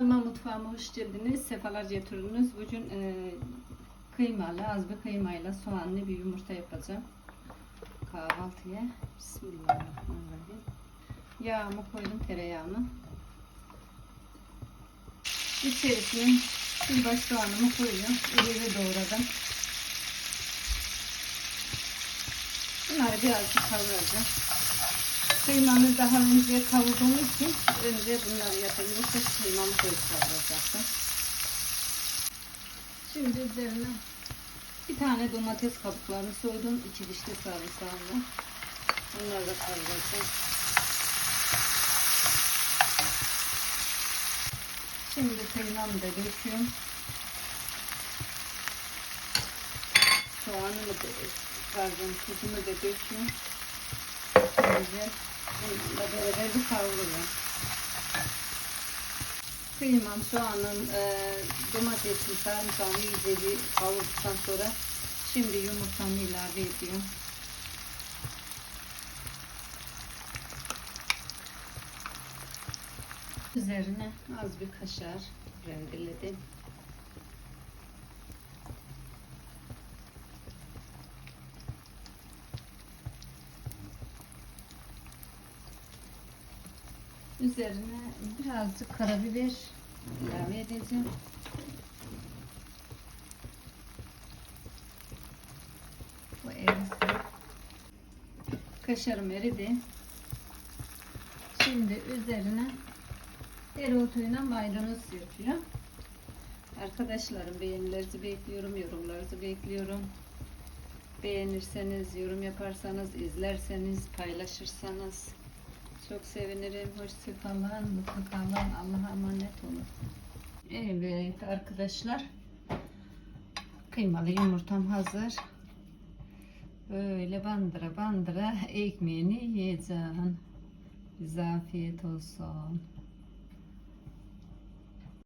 Ama mutfağıma hoş geldiniz. Sefalar getirdiniz. Bugün e, kıymalı, az bir kıymayla soğanlı bir yumurta yapacağım. Kahvaltıya. Bismillahirrahmanirrahim. Yağımı koydum, tereyağımı. İçerisine bir baş soğanımı koyuyorum. İleri doğradım. Bunları birazcık kavuracağım. Kıymamı daha önce kavurduğum için önce bunları yapayım. Yoksa kıymamı koyup kavuracaktım. Şimdi üzerine bir tane domates kabuklarını soydum. iki dişli sarımsağımla. Bunları da kavuracağım. Şimdi kıymamı da döküyorum. Soğanımı da pardon tuzumu da döküyorum. Güzel. Bununla beraber bir. Kıymam, soğanın, e, domatesin, sarımsağını iyice bir kavurduktan sonra şimdi yumurtamı ilave ediyorum. Üzerine az bir kaşar rendeledim. Üzerine birazcık karabiber ilave edeceğim. Bu erisi. Kaşarım eridi. Şimdi üzerine dereotuyla maydanoz yapıyorum. Arkadaşlarım beğenilerinizi bekliyorum, yorumlarınızı bekliyorum. Beğenirseniz, yorum yaparsanız, izlerseniz, paylaşırsanız çok sevinirim. Hoşçakalın, mutlu kalın. Allah'a emanet olun. Evet arkadaşlar. Kıymalı yumurtam hazır. Böyle bandıra bandıra ekmeğini yiyeceğim. Bize afiyet olsun.